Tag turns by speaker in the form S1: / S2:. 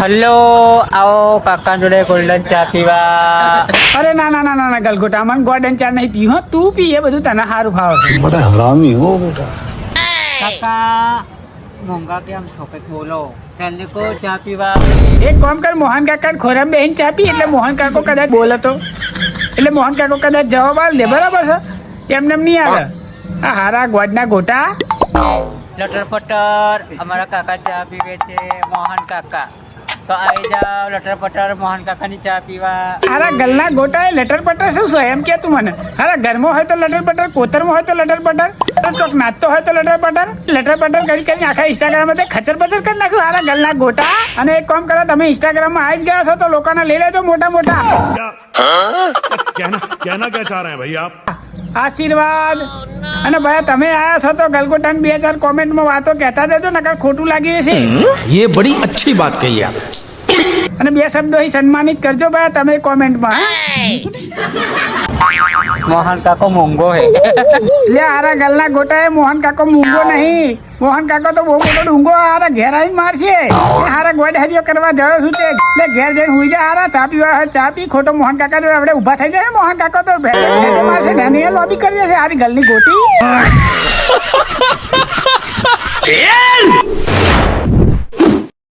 S1: Hello આવો કાકા જોડે ગોલ્ડન ચા પીવા.
S2: અરે ના ના ના ના ગલગોટા. મને ગોલ્ડન ચા નહીં પીવો તું પીએ બધું તને સારું ભાવ
S3: બધા હરામી હો બેટા.
S1: કાકા મોંઘા કેમ છો? કે બોલો. ચાલે ચા પીવા.
S2: એક કામ કર મોહન કાકા ખોરામ બેહીન ચા પી એટલે મોહન કાકો કદાચ બોલે તો. એટલે મોહન કાકો કદાચ જવાબ આવે દે બરાબર છે? એમને નહીં આવે. આ હારા ગોડના ગોટા.
S1: લટર પટર અમારા કાકા ચા પીવે છે મોહન કાકા. તો આવી જાઓ લટર પટર મોહન કાકાની ચા પીવા
S2: હારા ગલના ગોટા એ લટર પટર શું છે એમ કે તું મને હારા ઘરમાં હોય તો લટર પટર કોતરમાં હોય તો લટર પટર તો ચોક નાચતો હોય તો લટર પટર લટર પટર કરી કરીને આખા ઇન્સ્ટાગ્રામ માં ખચર પચર કરી નાખ્યું હારા ગલના ગોટા અને એક કામ કરો તમે ઇન્સ્ટાગ્રામ માં આવી જ ગયા છો તો લોકોને લઈ લેજો મોટા મોટા
S4: क्या कहना कहना क्या चाह रहे हैं भाई आप
S2: આશીર્વાદ અને ભાઈ તમે આયા છો તો ગલગોટાની બે ચાર કોમેન્ટમાં વાતો કહેતા દેજો નકર ખોટું લાગી જશે
S5: ये बड़ी अच्छी बात कही आप
S2: અને બે શબ્દો સન્માનિત કરજો ભાઈ તમે કોમેન્ટમાં
S1: મોહન કાકો મોંઘો હે.
S2: લે આરા ગલના ગોટા એ મોહન કાકો મોંઘો નહીં. મોહન કાકો તો બહુ મોટો ડુંગો આરા ઘેર આવીને મારશે. હારા ગોડ હરિયો કરવા જયો છું તે. લે ઘેર જઈને હુઈ જા હારા ચા પીવા ચા પી. ખોટો મોહન કાકા જો આપણે ઊભા થઈ જાય મોહન કાકો તો. ભેટે મારશે ને લોબી કરી દેશે આરી ગલની ગોટી.